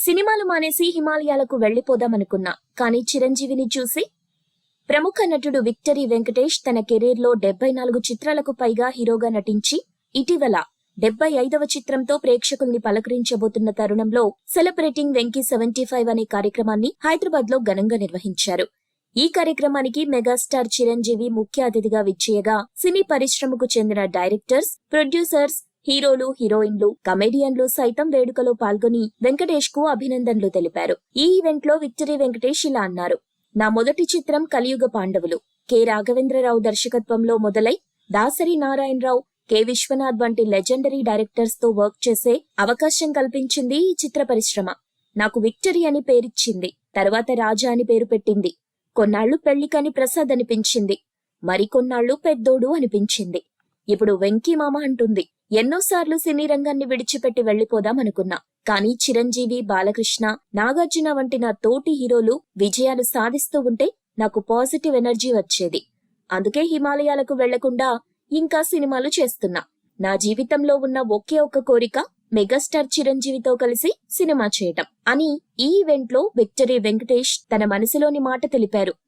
సినిమాలు మానేసి హిమాలయాలకు వెళ్ళిపోదామనుకున్నా కానీ చిరంజీవిని చూసి ప్రముఖ నటుడు విక్టరీ వెంకటేష్ తన కెరీర్లో డెబ్బై నాలుగు చిత్రాలకు పైగా హీరోగా నటించి ఇటీవల డెబ్బై ఐదవ చిత్రంతో ప్రేక్షకుల్ని పలకరించబోతున్న తరుణంలో సెలబ్రేటింగ్ వెంకీ సెవెంటీ ఫైవ్ అనే కార్యక్రమాన్ని హైదరాబాద్లో ఘనంగా నిర్వహించారు. ఈ కార్యక్రమానికి మెగాస్టార్ చిరంజీవి ముఖ్య అతిథిగా విచ్చేయగా సినీ పరిశ్రమకు చెందిన డైరెక్టర్స్ ప్రొడ్యూసర్స్ హీరోలు హీరోయిన్లు కమెడియన్లు సైతం వేడుకలో పాల్గొని వెంకటేష్కు అభినందనలు తెలిపారు. ఈ ఈవెంట్లో విక్టరీ వెంకటేష్ ఇలా అన్నారు. నా మొదటి చిత్రం కలియుగ పాండవులు. కె. రాఘవేంద్రరావు దర్శకత్వంలో మొదలై దాసరి నారాయణరావు కె. విశ్వనాథ్ వంటి లెజెండరీ డైరెక్టర్స్తో వర్క్ చేసే అవకాశం కల్పించింది ఈ చిత్ర పరిశ్రమ. నాకు విక్టరీ అని పేరిచ్చింది తర్వాత రాజా అని పేరు పెట్టింది. కొన్నాళ్ళు పెళ్ళికని ప్రసాద్ అనిపించింది. మరికొన్నాళ్ళు పెద్దోడు అనిపించింది. ఇప్పుడు వెంకీ మామ అంటుంది ఎన్నోసార్లు సినీ రంగాన్ని విడిచిపెట్టి వెళ్ళిపోదాం అనుకున్నా కానీ చిరంజీవి బాలకృష్ణ నాగార్జున వంటి నా తోటి హీరోలు విజయాలు సాధిస్తూ ఉంటే నాకు పాజిటివ్ ఎనర్జీ వచ్చేది. అందుకే హిమాలయాలకు వెళ్ళకుండా ఇంకా సినిమాలు చేస్తున్నా. నా జీవితంలో ఉన్న ఒకే ఒక్క కోరిక మెగాస్టార్ చిరంజీవితో కలిసి సినిమా చేయటం అని ఈ ఈవెంట్లో విక్టరీ వెంకటేష్ తన మనసులోని మాట తెలిపారు.